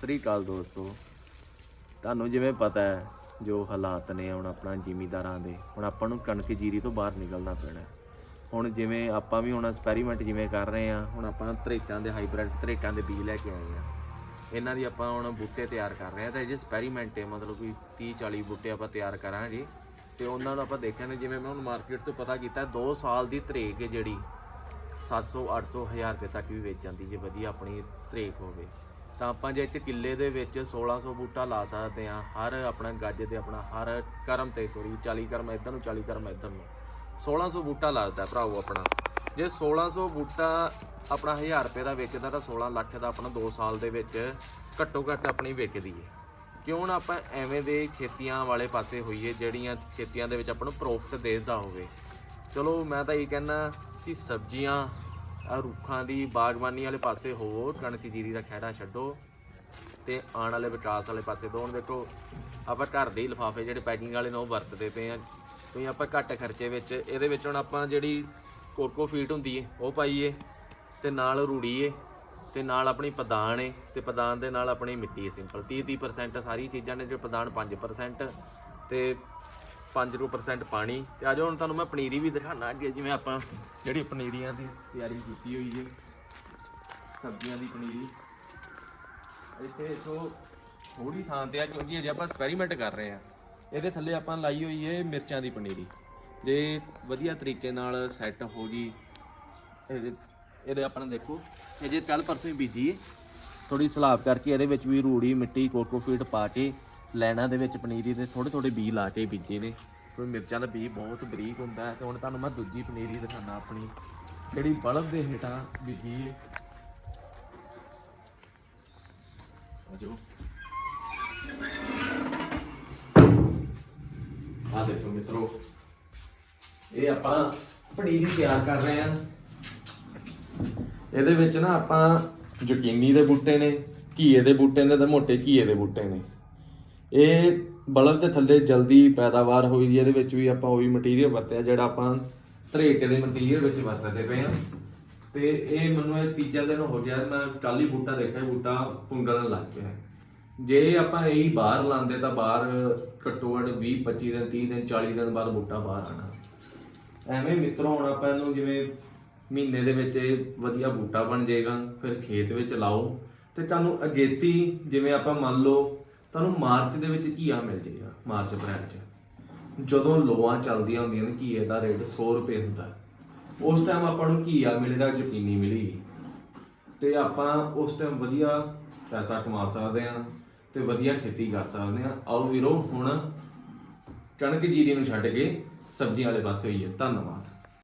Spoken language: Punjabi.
ਸ੍ਰੀ ਅਕਾਲ ਦੋਸਤੋ। ਤੁਹਾਨੂੰ ਜਿਵੇਂ ਪਤਾ ਹੈ, ਜੋ ਹਾਲਾਤ ਨੇ ਹੁਣ ਆਪਣਾ ਜ਼ਿਮੀਦਾਰਾਂ ਦੇ, ਹੁਣ ਆਪਾਂ ਨੂੰ ਕਣਕ ਜੀਰੀ ਤੋਂ ਬਾਹਰ ਨਿਕਲਣਾ ਪੈਣਾ ਹੁਣ ਜਿਵੇਂ ਆਪਾਂ ਵੀ ਹੁਣ ਐਕਸਪੈਰੀਮੈਂਟ ਜਿਵੇਂ ਕਰ ਰਹੇ ਆ ਹੁਣ ਆਪਾਂ ਤਰੇਟਾਂ ਦੇ ਹਾਈਬ੍ਰਿਡ ਤਰੇਟਾਂ ਦੇ ਬੀਜ ਲੈ ਕੇ ਆਏ ਆ ਇਹਨਾਂ ਦੀ ਆਪਾਂ ਹੁਣ ਬੂਟੇ ਤਿਆਰ ਕਰ ਰਹੇ ਆ ਤੇ ਇਹ ਐਕਸਪੈਰੀਮੈਂਟ ਹੈ, ਮਤਲਬ ਕਿ 30 40 ਬੂਟੇ ਆਪਾਂ ਤਿਆਰ ਕਰਾਂਗੇ। ਤੇ ਉਹਨਾਂ ਨੂੰ ਆਪਾਂ ਦੇਖਾਂਗੇ, ਜਿਵੇਂ ਮੈਂ ਹੁਣ ਮਾਰਕੀਟ ਤੋਂ ਪਤਾ ਕੀਤਾ 2 ਸਾਲ ਦੀ ਤਰੇਕ ਹੈ ਜਿਹੜੀ 700 800 ਹਜ਼ਾਰ ਰੁਪਏ ਤੱਕ ਵੀ ਵੇਚ ਜਾਂਦੀ ਜੇ ਵਧੀਆ ਆਪਣੀ ਤਰੇਕ ਹੋਵੇ। ਤਾਂ ਆਪਾਂ ਜੇ ਇੱਕ ਕਿੱਲੇ ਦੇ ਵਿੱਚ 1600 ਬੂਟਾ ਲਾ ਸਕਦੇ ਆ ਹਰ ਆਪਣਾ ਗੱਜ 'ਤੇ ਆਪਣਾ, ਹਰ ਕਰਮ ਤੇ ਸੋਰੀ 40 ਕਰਮ ਇੱਧਰ ਨੂੰ 40 ਕਰਮ ਇੱਧਰ ਨੂੰ। 1600 ਬੂਟਾ ਲੱਗਦਾ ਭਰਾਵੋ ਆਪਣਾ। ਜੇ 1600 ਬੂਟਾ ਆਪਣਾ 1000 ਰੁਪਏ ਦਾ ਵੇਚਦਾ ਤਾਂ 16 ਲੱਖ ਦਾ ਆਪਣਾ 2 ਸਾਲ ਦੇ ਵਿੱਚ ਘੱਟੋ ਘੱਟ ਆਪਣੀ ਵਿਕਦੀ ਹੈ ਕਿਉਂ ਨਾ ਆਪਾਂ ਐਵੇਂ ਦੇ ਖੇਤੀਆਂ ਵਾਲੇ ਪਾਸੇ ਹੋਈਏ, ਜਿਹੜੀਆਂ ਖੇਤੀਆਂ ਦੇ ਵਿੱਚ ਆਪਾਂ ਨੂੰ ਪ੍ਰੋਫਿਟ ਦੇਦਾ ਹੋਵੇ। ਚਲੋ ਮੈਂ ਤਾਂ ਇਹ ਕਹਿੰਦਾ ਕਿ ਸਬਜ਼ੀਆਂ ਰੁੱਖਾਂ ਦੀ ਬਾਗਬਾਨੀ ਵਾਲੇ ਪਾਸੇ ਹੋਵੋ ਕਣਕ ਜੀਰੀ ਦਾ ਖਹਿੜਾ ਛੱਡੋ ਤੇ ਆਉਣ ਵਾਲੇ ਵਿਕਾਸ ਵਾਲੇ ਪਾਸੇ ਤੋਂ ਹੁਣ ਦੇਖੋ। ਆਪਾਂ ਘਰ ਦੇ ਹੀ ਲਿਫਾਫੇ ਜਿਹੜੇ ਪੈਕਿੰਗ ਵਾਲੇ ਨੇ ਉਹ ਵਰਤਦੇ ਪਏ ਆ। ਕੋਈ ਆਪਾਂ ਘੱਟ ਖਰਚੇ ਵਿੱਚ, ਇਹਦੇ ਵਿੱਚ ਹੁਣ ਆਪਾਂ ਜਿਹੜੀ ਕੋਕੋ ਫੀਟ ਹੁੰਦੀ ਏ, ਉਹ ਪਾਈਏ ਤੇ ਨਾਲ ਰੂੜੀਏ ਏ ਤੇ ਨਾਲ ਆਪਣੀ ਪਦਾਨ ਏ ਤੇ ਪਦਾਨ ਦੇ ਨਾਲ ਆਪਣੀ ਮਿੱਟੀ ਏ ਸਿੰਪਲ 30 30% ਸਾਰੀ ਚੀਜ਼ਾਂ ਨੇ ਜੋ ਪਦਾਨ 5% ਤੇ 5% ਪਾਣੀ। ਤੇ ਆਜੋ ਹੁਣ ਤੁਹਾਨੂੰ ਮੈਂ ਪਨੀਰੀ ਵੀ ਦਿਖਾਣਾ ਅੱਗੇ, ਜਿਵੇਂ ਆਪਾਂ ਜਿਹੜੀ ਪਨੀਰੀਆਂ ਦੀ ਤਿਆਰੀ ਕੀਤੀ ਹੋਈ ਹੈ, ਸਬਜ਼ੀਆਂ ਦੀ ਪਨੀਰੀ। ਇੱਥੇ ਤੋਂ ਥੋੜੀ ਥਾਂ ਤੇ ਆ, ਕਿਉਂਕਿ ਅਜੇ ਆਪਾਂ ਐਕਸਪੈਰੀਮੈਂਟ ਕਰ ਰਹੇ ਆ ਇਹਦੇ ਥੱਲੇ ਆਪਾਂ ਲਾਈ ਹੋਈ ਏ ਮਿਰਚਾਂ ਦੀ ਪਨੀਰੀ। ਜੇ ਵਧੀਆ ਤਰੀਕੇ ਨਾਲ ਸੈੱਟ ਹੋ ਗਈ, ਇਹਦੇ ਇਹਦੇ ਆਪਣਾ ਦੇਖੋ, ਇਹ ਜੇ ਕੱਲ ਪਰਸੋਂ ਹੀ ਬੀਜੀ ਏ ਥੋੜੀ ਸਲਾਬ ਕਰਕੇ ਇਹਦੇ ਵਿੱਚ ਵੀ ਰੂੜੀ ਮਿੱਟੀ ਕੋਕੋਫੀਟ ਪਾ ਕੇ ਲੈਣਾ ਦੇ ਵਿੱਚ ਪਨੀਰੀ ਦੇ ਥੋੜੇ ਥੋੜੇ ਬੀ ਲਾ ਕੇ ਬੀਜੇ ਨੇ। ਕੋਈ ਮਿਰਚਾਂ ਦਾ ਬੀ ਬਹੁਤ ਬਰੀਕ ਹੁੰਦਾ ਹੈ ਤੇ ਹੁਣ ਤੁਹਾਨੂੰ ਮੈਂ ਦੂਜੀ ਪਨੀਰੀ ਦਿਖਾਣਾ ਆਪਣੀ। ਜਿਹੜੀ ਬਲਬ ਦੇ ਹੇਠਾਂ ਬੀਜੀ ਏ। ਆਜੋ। ਆ ਦੇਖੋ ਮਿੱਤਰੋ, ਇਹ ਆਪਾਂ ਪਨੀਰੀ ਤਿਆਰ ਕਰ ਰਹੇ ਹਾਂ। ਇਹਦੇ ਵਿੱਚ ਨਾ ਆਪਾਂ ਜ਼ੁਕੀਨੀ ਦੇ ਬੂਟੇ ਨੇ, ਘੀਏ ਦੇ ਬੂਟੇ ਨੇ ਤੇ ਮੋਟੇ ਘੀਏ ਦੇ ਬੂਟੇ ਨੇ। ਇਹ ਬਲਬ ਦੇ ਥੱਲੇ ਜਲਦੀ ਪੈਦਾਵਾਰ ਹੋਈ ਦੀ, ਇਹਦੇ ਵਿੱਚ ਵੀ ਆਪਾਂ ਉਹੀ ਮਟੀਰੀਅਲ ਵਰਤਿਆ, ਜਿਹੜਾ ਆਪਾਂ ਧਰੇਕੇ ਦੇ ਮਟੀਰੀਅਲ ਵਿੱਚ ਵਰਤਦੇ ਪਏ ਆ ਤੇ ਇਹ ਮੈਨੂੰ ਇਹ ਤੀਜਾ ਦਿਨ ਹੋ ਗਿਆ, ਮੈਂ ਕੱਲ ਹੀ ਬੂਟਾ ਦੇਖਿਆ, ਬੂਟਾ ਪੁੰਗਲਣ ਲੱਗ ਪਿਆ। ਜੇ ਆਪਾਂ ਇਹੀ ਬਾਹਰ ਲਾਉਂਦੇ ਤਾਂ ਬਾਹਰ ਘੱਟੋ ਘੱਟ 20 25 ਦਿਨ 30 ਦਿਨ 40 ਦਿਨ ਬਾਅਦ ਬੂਟਾ ਬਾਹਰ ਆਣਾ ਐਵੇਂ ਮਿੱਤਰੋਂ, ਹੁਣ ਆਪਾਂ ਇਹਨੂੰ ਜਿਵੇਂ ਮਹੀਨੇ ਦੇ ਵਿੱਚ ਇਹ ਵਧੀਆ ਬੂਟਾ ਬਣ ਜਾਏਗਾ, ਫਿਰ ਖੇਤ ਵਿੱਚ ਲਾਓ। ਤੇ ਤੁਹਾਨੂੰ ਅਗੇਤੀ ਜਿਵੇਂ ਆਪਾਂ ਮੰਨ ਲਓ ਤੁਹਾਨੂੰ ਮਾਰਚ ਦੇ ਵਿੱਚ ਘੀਆ ਮਿਲ ਜਾਏਗਾ, ਮਾਰਚ, ਅਪ੍ਰੈਲ ਚ? ਜਦੋਂ ਲੋਆਂ ਚੱਲਦੀਆਂ ਹੁੰਦੀਆਂ ਨੇ, ਘੀਏ ਦਾ ਰੇਟ 100 ਰੁਪਏ ਹੁੰਦਾ। ਉਸ ਟਾਈਮ ਆਪਾਂ ਨੂੰ ਘੀਆ ਮਿਲੇਗਾ, ਯਕੀਨੀ ਮਿਲੇਗੀ। ਤੇ ਆਪਾਂ ਉਸ ਟਾਈਮ ਵਧੀਆ ਪੈਸਾ ਕਮਾ ਸਕਦੇ ਹਾਂ ਤੇ ਵਧੀਆ ਖੇਤੀ ਕਰ ਸਕਦੇ ਹਾਂ। ਆਓ ਵੀਰੋ, ਹੁਣ ਕਣਕ ਜੀਰੀ ਨੂੰ ਛੱਡ ਕੇ ਸਬਜ਼ੀਆਂ ਵਾਲੇ ਪਾਸੇ ਹੋਈਏ। ਧੰਨਵਾਦ।